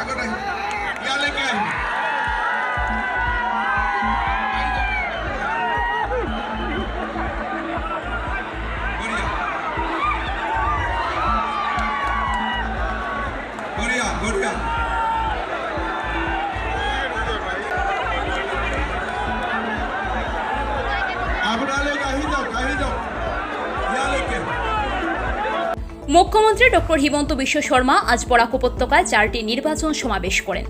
আগত আহি মুখ্যমন্ত্রী ডক্টর হিমন্ত বিশ্ব শর্মা আজ বরাক উপত্যকায় চারটি নির্বাচন সমাবেশ করেন।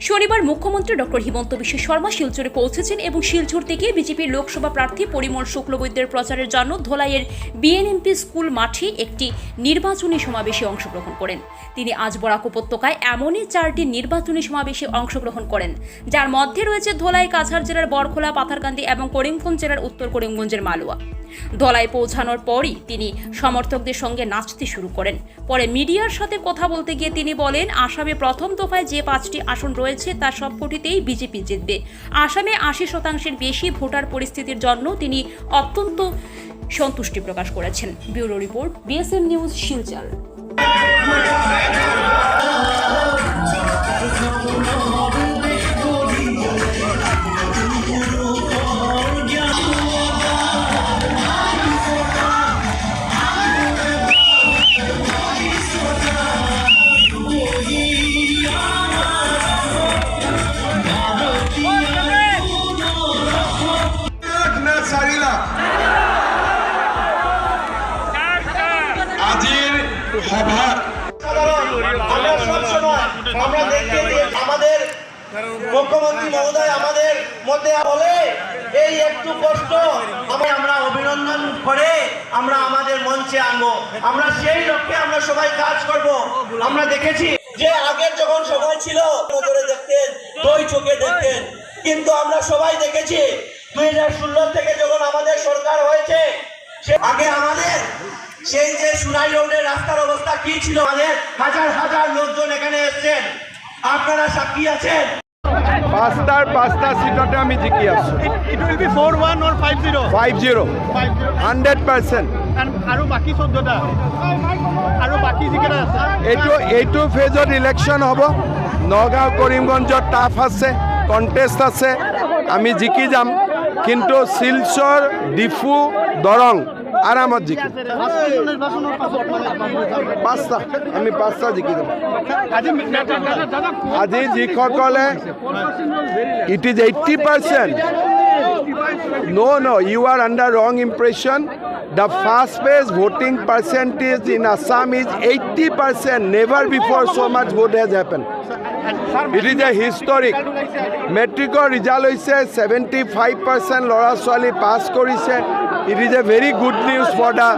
শনিবার মুখ্যমন্ত্রী ডক্টর হিমন্ত বিশ্ব শর্মা শিলচরে পৌঁছেছেন এবং শিলচর থেকে বিজেপির লোকসভা প্রার্থী পরিমল শুক্লবৈদ্যের প্রচারের জন্য ধোলাইয়ের বিএনএমপি স্কুল মাঠে একটি নির্বাচনী সমাবেশে অংশগ্রহণ করেন। তিনি আজ বরাক উপত্যকায় এমনই চারটি নির্বাচনী সমাবেশে অংশগ্রহণ করেন। যার মধ্যে রয়েছে ধোলাই, কাছাড় জেলার বরখোলা, পাথারকান্দি এবং করিমগঞ্জ জেলার উত্তর করিমগঞ্জের মালুয়া। ধলায় পৌঁছানোর পরই তিনি সমর্থকদের সঙ্গে নাচতে শুরু করেন। পরে মিডিয়ার সাথে কথা বলতে গিয়ে তিনি বলেন, আসামে প্রথম দফায় যে পাঁচটি আসন রয়েছে তার সবকটিতেই বিজেপি জিতবে। আসামে আশি শতাংশের বেশি ভোটার পরিস্থিতির জন্য তিনি অত্যন্ত সন্তুষ্টি প্রকাশ করেছেন। Bureau report BSM news, Silchar. আমরা মুখ্যমন্ত্রী মহোদয় আমাদের মধ্যে বলে এই একটু কষ্ট আমরা অভিনন্দন করে আমরা আমাদের মঞ্চে আনব আমরা সেই লক্ষ্যে আমরা সবাই কাজ করব আমরা দেখেছি যে আগের যখন সময় ছিল দেখতেন চোখে দেখতেন কিন্তু আমরা সবাই দেখেছি, দুই হাজার ষোলো থেকে যখন আমাদের সরকার হয়েছে আগে আমাদের সেই যে সুনাই রোডের রাস্তার অবস্থা কি ছিল? আমাদের হাজার হাজার লোকজন এখানে এসেছেন। আপনারা সাক্ষী আছেন? পাঁচটাৰ পাঁচটা চিটতে আমি জিকি আছোঁ। Will be 4-1 or 5-0. Five zero' 5-0. Hundred percent And আৰু বাকী চৈধ্যটা আৰু বাকী যিকেইটা আছে? এইটো এইটো ফেজত ইলেকশ্যন হ'ব। নগাঁও কৰিমগঞ্জত টাফ আছে কণ্টেষ্ট আছে। আমি জিকি যাম। কিন্তু শিলচৰ ডিফু নিৰ্বাচনৰ পাছত মানে পাঁচটা আমি পাঁচটা জিকি যাম আজি যিসকলে it is eighty percent No, no, you are under wrong impression. The fast pace voting percentage in Assam is 80%. Never before so much vote has happened. It is a historic মেট্ৰিকৰ ৰিজাল্ট হৈছে seventy five percent ল'ৰা ছোৱালী পাছ কৰিছে it is a very good news for the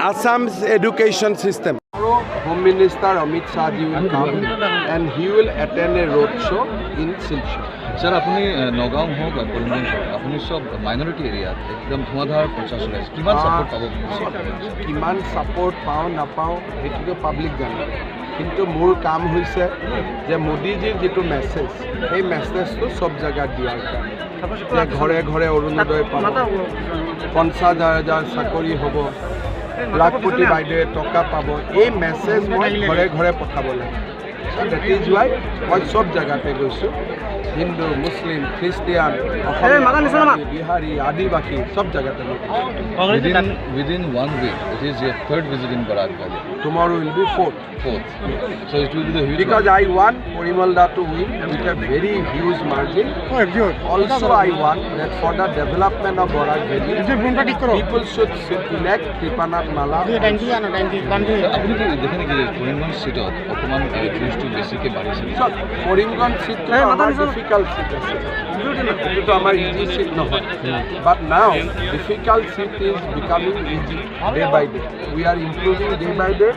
Assam's education system. Home Minister Amit Shah ji will come and he will attend a road show in Silchar. Sir আপুনি নগাঁও হওক কৰিমগঞ্জ হওক আপুনি চব minority এৰিয়াত একদম ধুঁৱাধাৰ প্ৰচাৰ চলাইছে কিমান ছাপোৰ্ট পাব কিমান ছাপোৰ্ট পাওঁ নাপাওঁ সেইটোতো পাব্লিক জানে কিন্তু মোৰ কাম হৈছে যে মোদীজীৰ যিটো মেছেজ সেই মেছেজটো চব জেগাত দিয়াৰ কাৰণে ঘৰে ঘৰে অৰুণোদয় পাব পঞ্চাছ হাজাৰ চাকৰি হ'ব লাখপতি বাইদেৱে টকা পাব। এই মেছেজ মই ঘৰে ঘৰে পঠাব লাগে দেট ইজ মই চব জেগাতে গৈছোঁ। হিন্দু মুছলিম খ্ৰীষ্টিয়ান বিহাৰী আদিবাসী চব জেগাতে within one week it is your third visit in Borkhola tomorrow will be fourth fourth show' it will because I one Parimal দাটো win with a very huge margin also' I one that for the development of Barak valley people should elect Kripanath Mallah আপুনি দেখে নেকি পৰিমল ছিটত অকণমান বেছিকৈ বাঢ়িছে So, Karimganj seat to our difficult seat আছে। এইটোতো আমাৰ easy seat নহয় but now difficult seat is becoming easy day by day we are improving day by day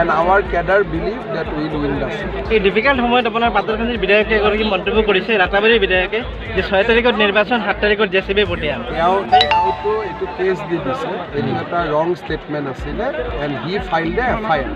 and our cadre believe that will win the এই difficult সময়ত আপোনাৰ পাতলকান্দিৰ বিধায়কে এগৰাকী মন্তব্য কৰিছে ৰাতাবাৰীৰ বিধায়কে যে ছয় তাৰিখত নিৰ্বাচন সাত তাৰিখত জে চি বি পঠিয়াম তেওঁ তেওঁতো এইটো কেছ দি দিছে। এইটো এটা ৰং ষ্টেটমেণ্ট আছিলে and he filed an F I R